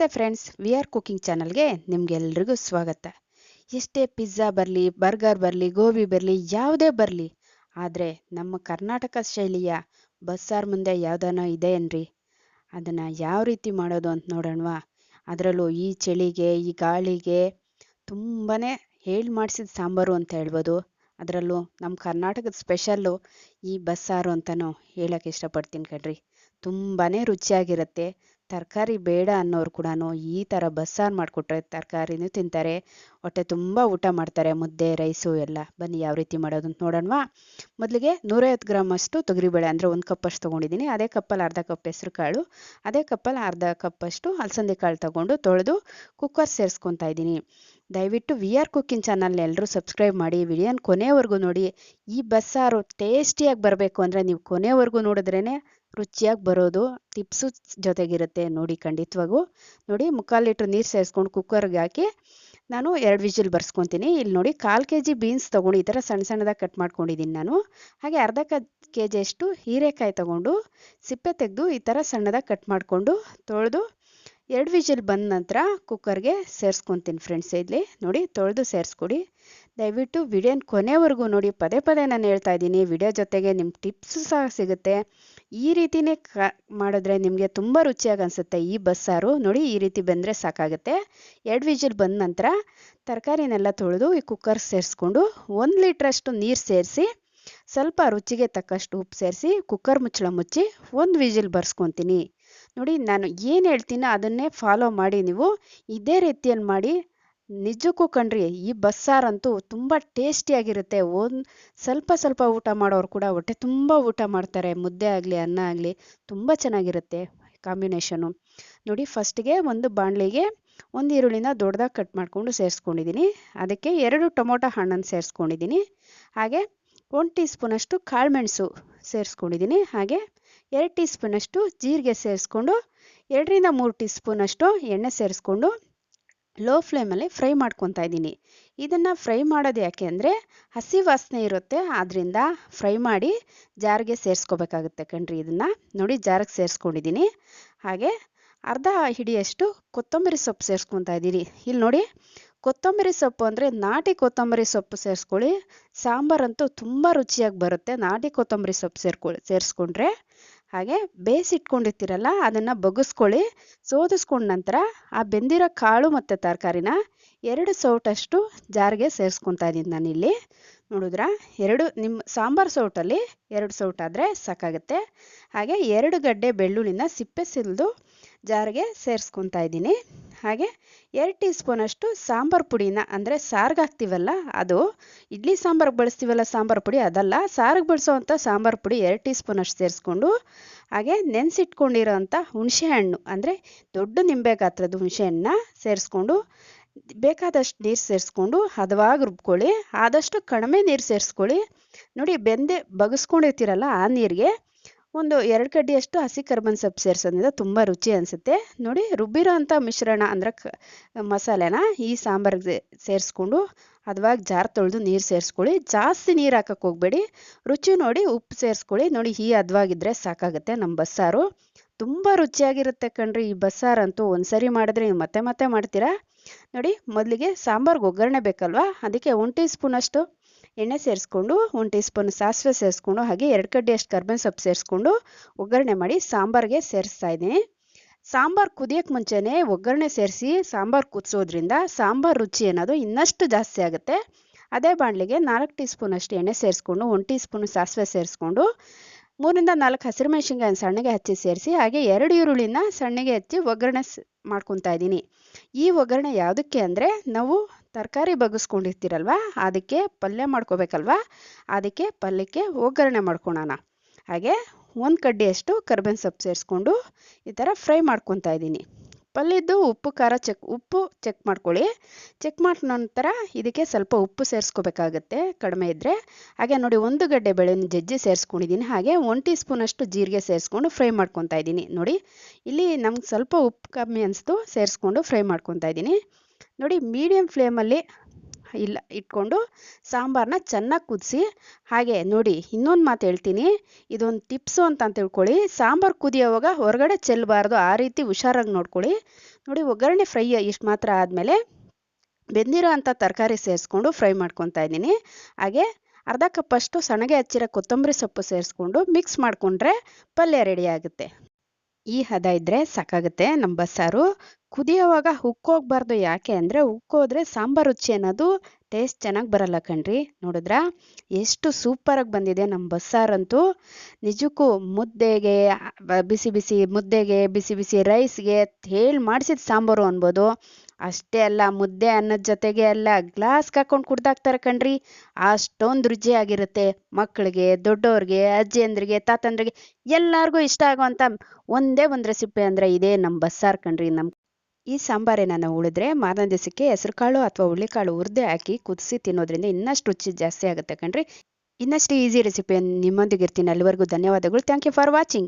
ನಮಸ್ತೆ friends, we are cooking ಚಾನಲ್ಗೆ ನಿಮ್ಗೆಲ್ರಿಗೂ ಸ್ವಾಗತ. ಎಷ್ಟೇ ಪಿಜ್ಜಾ ಬರಲಿ, ಬರ್ಗರ್ ಬರಲಿ, ಗೋಬಿ ಬರಲಿ, ಯಾವುದೇ ಬರಲಿ, ಆದರೆ ನಮ್ಮ ಕರ್ನಾಟಕ ಶೈಲಿಯ ಬಸ್ಸಾರ್ ಮುಂದೆ ಯಾವುದನೋ ಇದೆ ಏನ್ರಿ? ಅದನ್ನು ಯಾವ ರೀತಿ ಮಾಡೋದು ಅಂತ ನೋಡೋಣವಾ. ಅದರಲ್ಲೂ ಈ ಚಳಿಗೆ, ಈ ಗಾಳಿಗೆ ತುಂಬಾ ಹೇಳಿ ಮಾಡಿಸಿದ ಸಾಂಬಾರು ಅಂತ ಹೇಳ್ಬೋದು. ಅದರಲ್ಲೂ ನಮ್ಮ ಕರ್ನಾಟಕದ ಸ್ಪೆಷಲ್ಲು ಈ ಬಸ್ಸಾರು ಅಂತಲೂ ಹೇಳೋಕ್ಕೆ ಇಷ್ಟಪಡ್ತೀನಿ ಕಣ್ರಿ. ತುಂಬಾ ರುಚಿಯಾಗಿರುತ್ತೆ. ತರಕಾರಿ ಬೇಡ ಅನ್ನೋರು ಕೂಡ ಈ ಥರ ಬಸ್ಸಾರು ಮಾಡಿಕೊಟ್ರೆ ತರಕಾರಿನೂ ತಿಂತಾರೆ. ಹೊಟ್ಟೆ ತುಂಬ ಊಟ ಮಾಡ್ತಾರೆ ಮುದ್ದೆ, ರೈಸು ಎಲ್ಲ. ಬನ್ನಿ ಯಾವ ರೀತಿ ಮಾಡೋದು ಅಂತ ನೋಡೋಣವಾ? ಮೊದಲಿಗೆ ನೂರೈವತ್ತು ಗ್ರಾಮ್ ಅಷ್ಟು ತೊಗರಿಬೇಳೆ, ಅಂದರೆ ಒಂದು ಕಪ್ಪಷ್ಟು ತೊಗೊಂಡಿದ್ದೀನಿ. ಅದೇ ಕಪ್ಪಲ್ಲಿ ಅರ್ಧ ಕಪ್ ಹೆಸರು ಕಾಳು, ಅದೇ ಕಪ್ಪಲ್ಲಿ ಅರ್ಧ ಕಪ್ಪಷ್ಟು ಅಲಸಂದೆ ಕಾಳು ತೊಗೊಂಡು ತೊಳೆದು ಕುಕ್ಕರ್ ಸೇರಿಸ್ಕೊತಾ ಇದ್ದೀನಿ. ದಯವಿಟ್ಟು ವಿ ಆರ್ ಕುಕ್ಕಿಂಗ್ ಚಾನಲ್ ಎಲ್ಲರೂ ಸಬ್ಸ್ಕ್ರೈಬ್ ಮಾಡಿ, ವಿಡಿಯೋನ ಕೊನೆವರೆಗೂ ನೋಡಿ. ಈ ಬಸ್ಸಾರು ಟೇಸ್ಟಿಯಾಗಿ ಬರಬೇಕು ಅಂದರೆ ನೀವು ಕೊನೆವರೆಗೂ ನೋಡಿದ್ರೇ ರುಚಿಯಾಗಿ ಬರೋದು ಟಿಪ್ಸು ಜೊತೆಗಿರುತ್ತೆ ನೋಡಿ ಖಂಡಿತವಾಗೂ. ನೋಡಿ ಮುಕ್ಕಾಲು ಲೀಟ್ರ್ ನೀರು ಸೇರಿಸ್ಕೊಂಡು ಕುಕ್ಕರ್ಗೆ ಹಾಕಿ ನಾನು ಎರಡು ವಿಜಿಲ್ ಬರ್ಸ್ಕೊತೀನಿ. ಇಲ್ಲಿ ನೋಡಿ ಕಾಲು ಕೆ ಜಿ ಬೀನ್ಸ್ ತೊಗೊಂಡು ಈ ಥರ ಸಣ್ಣ ಸಣ್ಣದಾಗಿ ಕಟ್ ಮಾಡ್ಕೊಂಡಿದ್ದೀನಿ ನಾನು. ಹಾಗೆ ಅರ್ಧ ಕ ಕೆ ಜಿಯಷ್ಟು ಹೀರೆಕಾಯಿ ತೊಗೊಂಡು ಸಿಪ್ಪೆ ತೆಗೆದು ಈ ಥರ ಸಣ್ಣದಾಗಿ ಕಟ್ ಮಾಡಿಕೊಂಡು ತೊಳೆದು ಎರಡು ವಿಜಿಲ್ ಬಂದ ನಂತರ ಕುಕ್ಕರ್ಗೆ ಸೇರಿಸ್ಕೊತೀನಿ ಫ್ರೆಂಡ್ಸ್ ಇಲ್ಲಿ ನೋಡಿ ತೊಳೆದು ಸೇರಿಸ್ಕೊಡಿ. ದಯವಿಟ್ಟು ವಿಡಿಯೋನ ಕೊನೆವರೆಗೂ ನೋಡಿ ಪದೇ ಪದೇ ನಾನು ಹೇಳ್ತಾ ಇದ್ದೀನಿ. ವಿಡಿಯೋ ಜೊತೆಗೆ ನಿಮ್ಮ ಟಿಪ್ಸು ಸಹ ಸಿಗುತ್ತೆ. ಈ ರೀತಿನೇ ಕ, ಮಾಡಿದ್ರೆ ನಿಮಗೆ ತುಂಬ ರುಚಿಯಾಗಿ ಅನಿಸುತ್ತೆ ಈ ಬಸ್ಸಾರು ನೋಡಿ ಈ ರೀತಿ ಬಂದರೆ ಸಾಕಾಗುತ್ತೆ. ಎರಡು ವಿಜಿಲ್ ಬಂದ ನಂತರ ತರಕಾರಿನೆಲ್ಲ ತೊಳೆದು ಈ ಕುಕ್ಕರ್ ಸೇರಿಸ್ಕೊಂಡು ಒಂದು ಲೀಟ್ರಷ್ಟು ನೀರು ಸೇರಿಸಿ, ಸ್ವಲ್ಪ ರುಚಿಗೆ ತಕ್ಕಷ್ಟು ಉಪ್ಪು ಸೇರಿಸಿ ಕುಕ್ಕರ್ ಮುಚ್ಚಳ ಮುಚ್ಚಿ ಒಂದು ವಿಜಿಲ್ ಬರ್ಸ್ಕೊತೀನಿ. ನೋಡಿ ನಾನು ಏನು ಹೇಳ್ತೀನೋ ಅದನ್ನೇ ಫಾಲೋ ಮಾಡಿ ನೀವು. ಇದೇ ರೀತಿಯಲ್ಲಿ ಮಾಡಿ ನಿಜಕ್ಕೂ ಕಣ್ರಿ, ಈ ಬಸ್ಸಾರಂತೂ ತುಂಬ ಟೇಸ್ಟಿಯಾಗಿರುತ್ತೆ ಒಂದು ಸ್ವಲ್ಪ ಸ್ವಲ್ಪ ಊಟ ಮಾಡೋರು ಕೂಡ ಹೊಟ್ಟೆ ತುಂಬ ಊಟ ಮಾಡ್ತಾರೆ. ಮುದ್ದೆ ಆಗಲಿ, ಅನ್ನ ಆಗಲಿ, ತುಂಬ ಚೆನ್ನಾಗಿರುತ್ತೆ ಕಾಂಬಿನೇಷನು. ನೋಡಿ, ಫಸ್ಟಿಗೆ ಒಂದು ಬಾಣಲಿಗೆ ಒಂದು ಈರುಳ್ಳಿನ ದೊಡ್ಡದಾಗಿ ಕಟ್ ಮಾಡಿಕೊಂಡು ಸೇರಿಸ್ಕೊಂಡಿದ್ದೀನಿ ಅದಕ್ಕೆ ಎರಡು ಟೊಮೊಟೊ ಹಣ್ಣನ್ನು ಸೇರಿಸ್ಕೊಂಡಿದ್ದೀನಿ ಹಾಗೆ ಒಂದು ಟೀ ಸ್ಪೂನಷ್ಟು ಕಾಳುಮೆಣಸು ಸೇರಿಸ್ಕೊಂಡಿದ್ದೀನಿ ಹಾಗೆ ಎರಡು ಟೀ ಸ್ಪೂನಷ್ಟು ಜೀರಿಗೆ ಸೇರಿಸ್ಕೊಂಡು, ಎರಡರಿಂದ ಮೂರು ಟೀ ಸ್ಪೂನಷ್ಟು ಎಣ್ಣೆ ಸೇರಿಸ್ಕೊಂಡು ಲೋ ಫ್ಲೇಮಲ್ಲಿ ಫ್ರೈ ಮಾಡ್ಕೊತಾ ಇದ್ದೀನಿ. ಇದನ್ನು ಫ್ರೈ ಮಾಡೋದು ಯಾಕೆ ಅಂದರೆ ಹಸಿ ವಾಸನೆ ಇರುತ್ತೆ ಆದ್ದರಿಂದ ಫ್ರೈ ಮಾಡಿ ಜಾರಿಗೆ ಸೇರಿಸ್ಕೋಬೇಕಾಗುತ್ತೆ ಕಣ್ರಿ ಇದನ್ನು. ನೋಡಿ ಜಾರಿಗೆ ಸೇರಿಸ್ಕೊಂಡಿದ್ದೀನಿ. ಹಾಗೆ ಅರ್ಧ ಹಿಡಿಯಷ್ಟು ಕೊತ್ತಂಬರಿ ಸೊಪ್ಪು ಸೇರಿಸ್ಕೊತಾ ಇದ್ದೀನಿ. ಇಲ್ಲಿ ನೋಡಿ, ಕೊತ್ತಂಬರಿ ಸೊಪ್ಪು ಅಂದರೆ ನಾಟಿ ಕೊತ್ತಂಬರಿ ಸೊಪ್ಪು ಸೇರಿಸ್ಕೊಳ್ಳಿ. ಸಾಂಬಾರಂತೂ ತುಂಬ ರುಚಿಯಾಗಿ ಬರುತ್ತೆ ನಾಟಿ ಕೊತ್ತಂಬರಿ ಸೊಪ್ಪು ಸೇರ್ಕೊ, ಸೇರಿಸ್ಕೊಂಡ್ರೆ. ಹಾಗೆ ಬೇಯಿಸಿಟ್ಕೊಂಡಿರ್ತೀರಲ್ಲ, ಅದನ್ನು ಬಗ್ಗಿಸ್ಕೊಳ್ಳಿ ಸೋದಿಸ್ಕೊಂಡ ನಂತರ ಆ ಬೆಂದಿರೋ ಕಾಳು ಮತ್ತು ತರಕಾರಿನ ಎರಡು ಸೌಟಷ್ಟು ಜಾರಿಗೆ ಸೇರಿಸ್ಕೊತಾ ಇದ್ದೀನಿ ನಾನಿಲ್ಲಿ. ನೋಡಿದ್ರ, ಎರಡು ನಿಮ್ಮ ಸಾಂಬಾರು ಸೌಟಲ್ಲಿ ಎರಡು ಸೌಟಾದರೆ ಸಾಕಾಗುತ್ತೆ. ಹಾಗೆ ಎರಡು ಗಡ್ಡೆ ಬೆಳ್ಳುಳ್ಳಿನ ಸಿಪ್ಪೆ ಸಿಲ್ದು ಜಾರಿಗೆ ಸೇರಿಸ್ಕೊತಾ ಇದ್ದೀನಿ. ಹಾಗೆ ಎರಡು ಟೀ ಸ್ಪೂನಷ್ಟು ಸಾಂಬಾರು ಪುಡಿನ, ಅಂದರೆ ಸಾರಿಗೆ ಹಾಕ್ತೀವಲ್ಲ, ಅದು ಇಡ್ಲಿ ಸಾಂಬಾರ್ಗೆ ಬಳಸ್ತೀವಲ್ಲ ಸಾಂಬಾರು ಪುಡಿ, ಅದಲ್ಲ, ಸಾರಿಗೆ ಬಳಸೋವಂಥ ಸಾಂಬಾರು ಪುಡಿ ಎರಡು ಟೀ ಸ್ಪೂನಷ್ಟು ಸೇರಿಸ್ಕೊಂಡು, ಹಾಗೆ ನೆನೆಸಿಟ್ಕೊಂಡಿರೋಂಥ ಹುಣಸೆ ಹುಣಸೆಹಣ್ಣು ಅಂದರೆ ದೊಡ್ಡ ನಿಂಬೆ ಗಾತ್ರದ ಹುಣಸೆಹಣ್ಣನ್ನ ಸೇರಿಸ್ಕೊಂಡು, ಬೇಕಾದಷ್ಟು ನೀರು ಸೇರಿಸ್ಕೊಂಡು ಹದವಾಗಿ ರುಬ್ಕೊಳ್ಳಿ, ಆದಷ್ಟು ಕಡಿಮೆ ನೀರು ಸೇರಿಸ್ಕೊಳ್ಳಿ. ನೋಡಿ ಬೆಂದೆ ಬಗಸ್ಕೊಂಡಿರ್ತೀರಲ್ಲ ಆ ನೀರಿಗೆ ಒಂದು ಎರಡು ಕಡ್ಡಿಯಷ್ಟು ಹಸಿ ಕರ್ಬನ್ ಸೊಪ್ಪು ಸೇರಿಸೋದ್ರಿಂದ ತುಂಬ ರುಚಿ ಅನಿಸುತ್ತೆ. ನೋಡಿ ರುಬ್ಬಿರೋ ಅಂಥ ಮಿಶ್ರಣ ಅಂದರೆ ಕ, ಮಸಾಲೆನ ಈ ಸಾಂಬಾರಿಗೆ ಸೇರಿಸ್ಕೊಂಡು ಹದವಾಗಿ ಜಾರ್ ತೊಳೆದು ನೀರು ಸೇರಿಸ್ಕೊಳ್ಳಿ. ಜಾಸ್ತಿ ನೀರು ಹಾಕಕ್ಕೆ ಹೋಗಬೇಡಿ. ರುಚಿ ನೋಡಿ, ಉಪ್ಪು ಸೇರಿಸ್ಕೊಳ್ಳಿ. ನೋಡಿ ಈ ಹದವಾಗಿದ್ದರೆ ಸಾಕಾಗುತ್ತೆ ನಮ್ಮ ಬಸ್ಸಾರು. ತುಂಬ ರುಚಿಯಾಗಿರುತ್ತೆ ಕಣ್ರಿ ಈ ಬಸ್ಸಾರಂತೂ. ಒಂದ್ಸರಿ ಮಾಡಿದ್ರೆ ನೀವು ಮತ್ತೆ ಮತ್ತೆ ಮಾಡ್ತೀರಾ? ನೋಡಿ, ಮೊದಲಿಗೆ ಸಾಂಬಾರ್ಗೆ ಒಗ್ಗರಣೆ ಬೇಕಲ್ವಾ? ಅದಕ್ಕೆ ಒಂದು ಟೀ ಸ್ಪೂನಷ್ಟು ಎಣ್ಣೆ ಸೇರಿಸ್ಕೊಂಡು ಒಂದು ಟೀ ಸ್ಪೂನ್ ಸಾಸಿವೆ ಸೇರಿಸ್ಕೊಂಡು ಹಾಗೆ ಎರಡು ಕಡ್ಡಿಯಷ್ಟು ಕರ್ಬೇವಿನ ಸೊಪ್ಪು ಸೇರಿಸ್ಕೊಂಡು ಒಗ್ಗರಣೆ ಮಾಡಿ ಸಾಂಬಾರಿಗೆ ಸೇರಿಸ್ತಾ ಇದ್ದೀನಿ. ಸಾಂಬಾರು ಕುದಿಯೋಕ್ಕೆ ಮುಂಚೆನೇ ಒಗ್ಗರಣೆ ಸೇರಿಸಿ ಸಾಂಬಾರು ಕುದಿಸೋದ್ರಿಂದ ಸಾಂಬಾರು ರುಚಿ ಅನ್ನೋದು ಇನ್ನಷ್ಟು ಜಾಸ್ತಿ ಆಗುತ್ತೆ. ಅದೇ ಬಾಣಲಿಗೆ ನಾಲ್ಕು ಟೀ ಸ್ಪೂನಷ್ಟು ಎಣ್ಣೆ ಸೇರಿಸ್ಕೊಂಡು ಒಂದು ಟೀ ಸ್ಪೂನ್ ಸಾಸಿವೆ ಸೇರಿಸ್ಕೊಂಡು ಮೂರಿಂದ ನಾಲ್ಕು ಹಸಿರು ಮೆಣಸಿನ್ಕಾಯಿ ಸಣ್ಣಗೆ ಹಚ್ಚಿ ಸೇರಿಸಿ ಹಾಗೆ ಎರಡು ಈರುಳ್ಳಿನ ಸಣ್ಣಗೆ ಹಚ್ಚಿ ಒಗ್ಗರಣೆ ಮಾಡ್ಕೊತಾ ಇದ್ದೀನಿ. ಈ ಒಗ್ಗರಣೆ ಯಾವುದಕ್ಕೆ ಅಂದರೆ ನಾವು ತರಕಾರಿ ಬಗ್ಗಿಸ್ಕೊಂಡಿರ್ತೀರಲ್ವ ಅದಕ್ಕೆ ಪಲ್ಯ ಮಾಡ್ಕೋಬೇಕಲ್ವ? ಅದಕ್ಕೆ ಪಲ್ಯಕ್ಕೆ ಒಗ್ಗರಣೆ ಮಾಡ್ಕೊಳೋಣ. ಹಾಗೆ ಒಂದು ಕಡ್ಡಿಯಷ್ಟು ಕರ್ಬೇವಿನ ಸೊಪ್ಪು ಸೇರಿಸ್ಕೊಂಡು ಈ ಥರ ಫ್ರೈ ಮಾಡ್ಕೊತಾ ಇದ್ದೀನಿ. ಪಲ್ಯದ್ದು ಉಪ್ಪು, ಖಾರ ಚೆಕ್, ಉಪ್ಪು ಚೆಕ್ ಮಾಡ್ಕೊಳ್ಳಿ. ಚೆಕ್ ಮಾಡಿದ ನಂತರ ಇದಕ್ಕೆ ಸ್ವಲ್ಪ ಉಪ್ಪು ಸೇರಿಸ್ಕೋಬೇಕಾಗತ್ತೆ ಕಡಿಮೆ ಇದ್ದರೆ ಹಾಗೆ ನೋಡಿ ಒಂದು ಗಡ್ಡೆ ಬೆಳೆಯನ್ನು ಜಜ್ಜಿ ಸೇರಿಸ್ಕೊಂಡಿದ್ದೀನಿ. ಹಾಗೆ ಒನ್ ಟೀ ಸ್ಪೂನಷ್ಟು ಜೀರಿಗೆ ಸೇರಿಸ್ಕೊಂಡು ಫ್ರೈ ಮಾಡ್ಕೊತಾ ಇದ್ದೀನಿ. ನೋಡಿ, ಇಲ್ಲಿ ನಮ್ಗೆ ಸ್ವಲ್ಪ ಉಪ್ಪು ಕಮ್ಮಿ ಅನಿಸ್ತು, ಸೇರಿಸ್ಕೊಂಡು ಫ್ರೈ ಮಾಡ್ಕೊತಾ ಇದ್ದೀನಿ. ನೋಡಿ ಮೀಡಿಯಂ ಫ್ಲೇಮಲ್ಲಿ ಇಲ್ಲ, ಇಟ್ಕೊಂಡು ಸಾಂಬಾರನ್ನ ಚೆನ್ನಾಗಿ ಕುದಿಸಿ, ಹಾಗೆ ನೋಡಿ ಇನ್ನೊಂದು ಮಾತು ಹೇಳ್ತೀನಿ. ಇದೊಂದು ಟಿಪ್ಸು ಅಂತ ತಿಳ್ಕೊಳ್ಳಿ. ಸಾಂಬಾರು ಕುದಿಯೋವಾಗ ಹೊರಗಡೆ ಚೆಲ್ಲಬಾರ್ದು ಆ ರೀತಿ ಹುಷಾರಾಗಿ ನೋಡ್ಕೊಳ್ಳಿ. ನೋಡಿ ಒಗ್ಗರಣೆ ಫ್ರೈ ಇಷ್ಟು ಮಾತ್ರ ಆದಮೇಲೆ ಬೆಂದಿರೋ ಅಂಥ ತರಕಾರಿ ಸೇರಿಸ್ಕೊಂಡು ಫ್ರೈ ಮಾಡ್ಕೊತಾ ಇದ್ದೀನಿ. ಹಾಗೆ ಅರ್ಧ ಕಪ್ಪಷ್ಟು ಸಣಗೆ ಹಚ್ಚಿರೋ ಕೊತ್ತಂಬರಿ ಸೊಪ್ಪು ಸೇರಿಸ್ಕೊಂಡು ಮಿಕ್ಸ್ ಮಾಡಿಕೊಂಡ್ರೆ ಪಲ್ಯ ರೆಡಿ ಆಗುತ್ತೆ. ಈ ಹದ ಇದ್ದರೆ ಸಾಕಾಗುತ್ತೆ ನಮ್ಮ ಬಸ್ಸಾರು ಕುದಿಯೋವಾಗ ಉಕ್ಕೋಗ್ಬಾರ್ದು ಯಾಕೆ ಅಂದರೆ ಉಕ್ಕೋದ್ರೆ ಸಾಂಬಾರು ರುಚಿ ಅನ್ನೋದು ಟೇಸ್ಟ್ ಚೆನ್ನಾಗಿ ಬರಲ್ಲ ಕಣ್ರಿ. ನೋಡಿದ್ರಾ? ಎಷ್ಟು ಸೂಪರಾಗಿ ಬಂದಿದೆ ನಮ್ಮ ಬಸ್ಸಾರಂತೂ ನಿಜಕ್ಕೂ ಮುದ್ದೆಗೆ ಬಿಸಿ ಬಿಸಿ ಮುದ್ದೆಗೆ, ಬಿಸಿ ಬಿಸಿ ರೈಸ್ಗೆ ಹೇಳಿ ಮಾಡಿಸಿದ ಸಾಂಬಾರು ಅನ್ಬೋದು. ಅಷ್ಟೇ ಅಲ್ಲ, ಮುದ್ದೆ ಅನ್ನದ ಜೊತೆಗೆ ಎಲ್ಲ ಗ್ಲಾಸ್ಗೆ ಹಾಕೊಂಡು ಕುಡ್ದಾಕ್ತಾರೆ ಕಣ್ರಿ. ಅಷ್ಟೊಂದು ರುಚಿಯಾಗಿರುತ್ತೆ ಮಕ್ಕಳಿಗೆ ದೊಡ್ಡವ್ರಿಗೆ ಅಜ್ಜಿಯಂದ್ರಿಗೆ, ತಾತಂದ್ರಿಗೆ, ಎಲ್ಲರಿಗೂ ಇಷ್ಟ ಆಗುವಂಥ ಒಂದೇ ಒಂದು ರೆಸಿಪಿ ಅಂದರೆ ಇದೇ ನಮ್ಮ ಬಸ್ಸಾರು ಕಣ್ರಿ. ನಮ್ಮ ಈ ಸಾಂಬಾರೇನ ಉಳಿದ್ರೆ ಮಾರನೇ ದಿವಸಕ್ಕೆ ಹೆಸರುಕಾಳು ಅಥವಾ ಹುಳ್ಳಿಕಾಳು ಹುರಿದೇ ಹಾಕಿ ಕುದಿಸಿ ತಿನ್ನೋದ್ರಿಂದ ಇನ್ನಷ್ಟು ರುಚಿ ಜಾಸ್ತಿ ಆಗುತ್ತೆ ಕಣ್ರಿ. ಇನ್ನಷ್ಟು ಈಸಿ ರೆಸಿಪಿ ನಿಮ್ಮೊಂದಿಗೆ ಇರ್ತೀನಿ. ಅಲ್ಲಿವರೆಗೂ ಧನ್ಯವಾದಗಳು. Thank you for watching